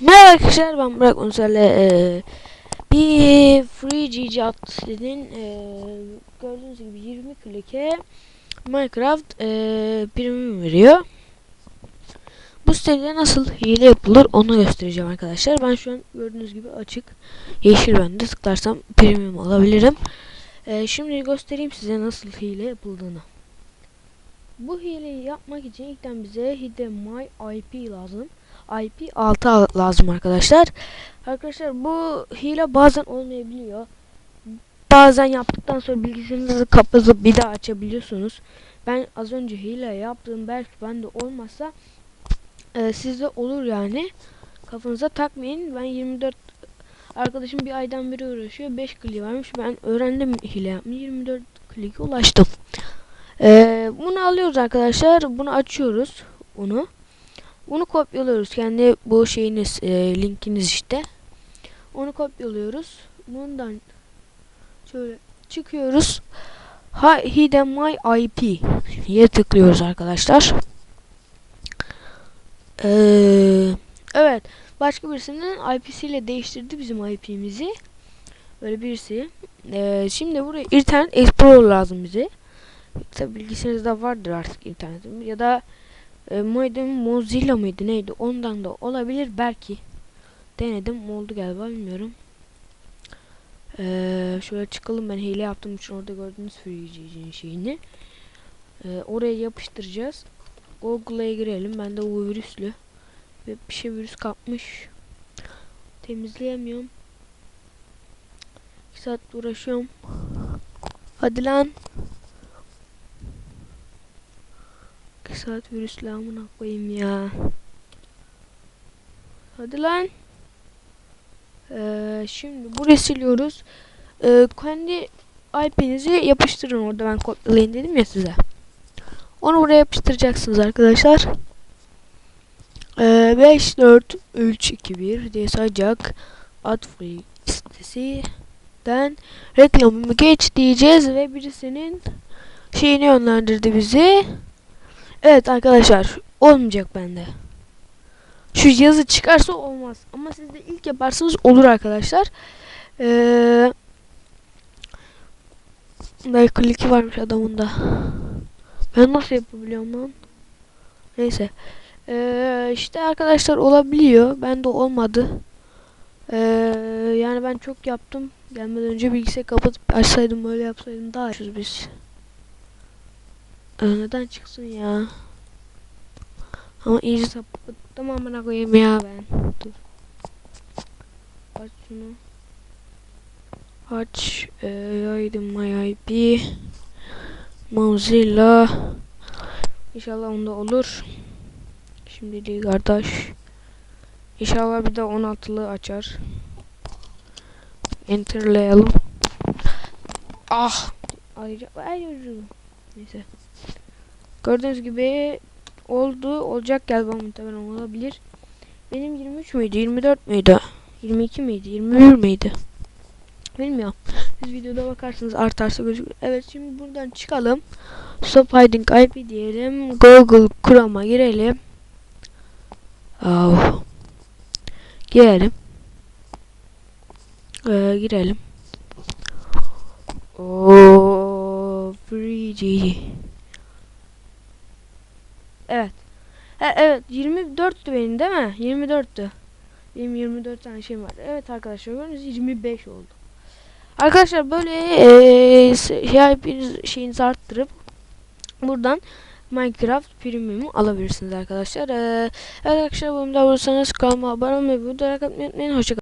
Merhaba arkadaşlar ben Burak Unsal'le e, bir Free GG adlı sitenin e, gördüğünüz gibi 20 klike Minecraft e, premium veriyor. Bu sitede nasıl hile yapılır onu göstereceğim arkadaşlar. Ben şu an gördüğünüz gibi açık yeşil bende tıklarsam premium alabilirim. E, şimdi göstereyim size nasıl hile yapıldığını. Bu hileyi yapmak için ilkten bize hide my IP lazım. IP 6 lazım arkadaşlar. Arkadaşlar bu hile bazen olmayabiliyor. Bazen yaptıktan sonra bilgisayarınızı kapatıp bir daha açabiliyorsunuz. Ben az önce hile yaptım. Belki bende olmasa e, sizde olur yani. Kafanıza takmayın. Ben 24 arkadaşım bir aydan beri uğraşıyor. 5 klik varmış. Ben öğrendim hile yapmayı. 24 klike ulaştım. E, bunu alıyoruz arkadaşlar. Bunu açıyoruz. Bunu. Bunu kopyalıyoruz. Kendi bu şeyiniz e, linkiniz işte. Onu kopyalıyoruz. Bundan şöyle çıkıyoruz. Ha hidden my IP diye tıklıyoruz arkadaşlar. Ee, evet. Başka birisinin IP'siyle değiştirdi bizim IP'mizi. Böyle birisi. Ee, şimdi buraya internet explorer lazım bize. Tabi bilgisayarınızda vardır artık internetim ya da e, modem Mozilla mıydı neydi? Ondan da olabilir. Belki denedim oldu galiba bilmiyorum. Ee, şöyle çıkalım ben hile yaptığım için orada gördüğünüz FreeGG'nin şeyini. Ee, oraya yapıştıracağız. Google'a girelim. Ben de bu virüslü ve bir şey virüs kapmış. Temizleyemiyorum. 2 saat uğraşıyorum. Hadi lan 2 saat virüsle amına koyayım ya. Hadi lan. Ee, şimdi burayı siliyoruz. Ee, kendi IP'nizi yapıştırın orada ben kopyalayın dedim ya size. Onu buraya yapıştıracaksınız arkadaşlar. Ee, 5 4 3 2 1 diye sayacak. Ad sitesinden reklamımı geç diyeceğiz ve birisinin şeyini yönlendirdi bizi. Evet arkadaşlar olmayacak bende. Şu yazı çıkarsa olmaz. Ama siz de ilk yaparsanız olur arkadaşlar. Ee, Day kliki varmış adamın da. Ben nasıl yapabiliyorum lan? Neyse. Ee, işte arkadaşlar olabiliyor. Bende olmadı. Ee, yani ben çok yaptım. Gelmeden önce bilgisayarı kapatıp açsaydım böyle yapsaydım daha iyi biz. Ee, neden çıksın ya? Ama iyice sapıttım amına koyayım ya ben. Dur. Aç şunu. Aç. E, yaydım my IP. Mozilla. İnşallah onda olur. Şimdi kardeş. İnşallah bir de 16'lı açar. Enterlayalım. Ah. Ayrıca. Ayrıca. Neyse. Gördüğünüz gibi oldu. Olacak galiba muhtemelen olabilir. Benim 23 müydü? 24 müydü? 22 miydi? 21 miydi? Bilmiyorum. Siz videoda bakarsınız artarsa gözükür. Evet şimdi buradan çıkalım. Stop hiding IP diyelim. Google Chrome'a girelim. Oh. Girelim. Ee, girelim. Oh, GG. Evet. Ha, evet 24'tü benim değil mi? 24'tü. Benim 24 tane şeyim var. Evet arkadaşlar gördüğünüz 25 oldu. Arkadaşlar böyle ee, şey, şeyinizi arttırıp buradan Minecraft Premium'u alabilirsiniz arkadaşlar. Ee, evet arkadaşlar bu bölümde bulursanız kanalıma abone olmayı atmayı unutmayın. Hoşçakalın.